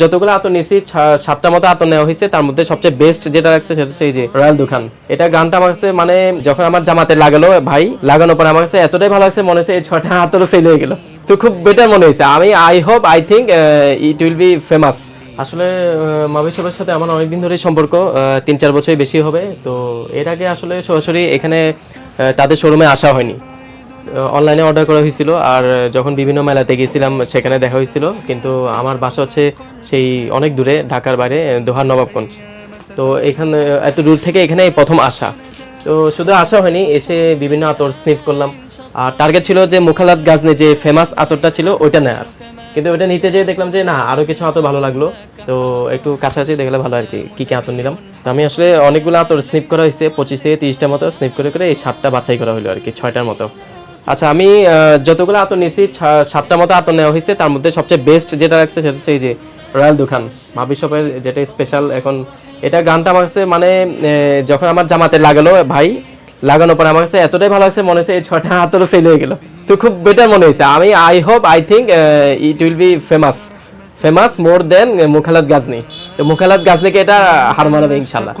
যতগুলো আতর নিয়েছি সাতটা মতো আতর নেওয়া হয়েছে। তার মধ্যে সবচেয়ে বেস্ট যেটা লাগছে সেটা হচ্ছে এই যে রয়্যাল দুখান এটা গানটা আমার কাছে মানে যখন আমার জামাতে লাগালো, ভাই, লাগানোর পর আমার কাছে এতটাই ভালো লাগছে, মনে হচ্ছে এই ছটা আতরও ফেল হয়ে গেল। তো খুব বেটার মনে হয়েছে। আমি I hope I think it will be famous আসলে মাবি সবের সাথে আমার অনেকদিন ধরেই সম্পর্ক তিন চার বছরই বেশি হবে। তো এর আগে আসলে সরাসরি এখানে তাদের শোরুমে আসা হয়নি। অনলাইনে অর্ডার করা হয়েছিল আর যখন বিভিন্ন মেলাতে গেছিলাম, সেখানে দেখা হয়েছিল। কিন্তু আমার বাসা হচ্ছে সেই অনেক দূরে, ঢাকার বাইরে দোহার নবাবগঞ্জ। তো এখানে, এত দূর থেকে এখানে প্রথম আসা। তো শুধু আসা হয়নি, এসে বিভিন্ন আতর স্নিফ করলাম। আর টার্গেট ছিল যে মুখালাত গাজনে যে ফেমাস আতরটা ছিল, ওইটা নেয়ার। কিন্তু ওইটা নিতে যেয়ে দেখলাম যে, না আরও কিছু আতর ভালো লাগল। তো একটু কাছাকাছি দেখলে ভালো আর কি, কী কি আতর নিলাম। তো আমি আসলে অনেকগুলো আতর স্নিপ করা হয়েছে, পঁচিশ থেকে তিরিশটা মতো স্নিপ করে করে এই সাতটা বাছাই করা হলো আর কি, ছয়টার মতো। আচ্ছা আমি যতগুলো আতর নিয়েছি সাতটা মতো আতর নেওয়া হয়েছে। তার মধ্যে সবচেয়ে বেস্ট যেটা লাগছে সেটা হচ্ছে এই যে রয়্যাল মাবি শপের যেটা স্পেশাল এখন। এটা গানটা আমার কাছে মানে যখন আমার জামাতে লাগালো, ভাই, লাগানোর পর আমার কাছে এতটাই ভালো লাগছে, মনে হচ্ছে এই ছটা আতরও ফেল হয়ে গেল। তো খুব বেটার মনে হয়েছে। আমি I hope I think it will be famous famous more than মুখালাত গাজনি। তো মুখালাত গাজনিকে এটা হার মানাবে ইনশাল্লাহ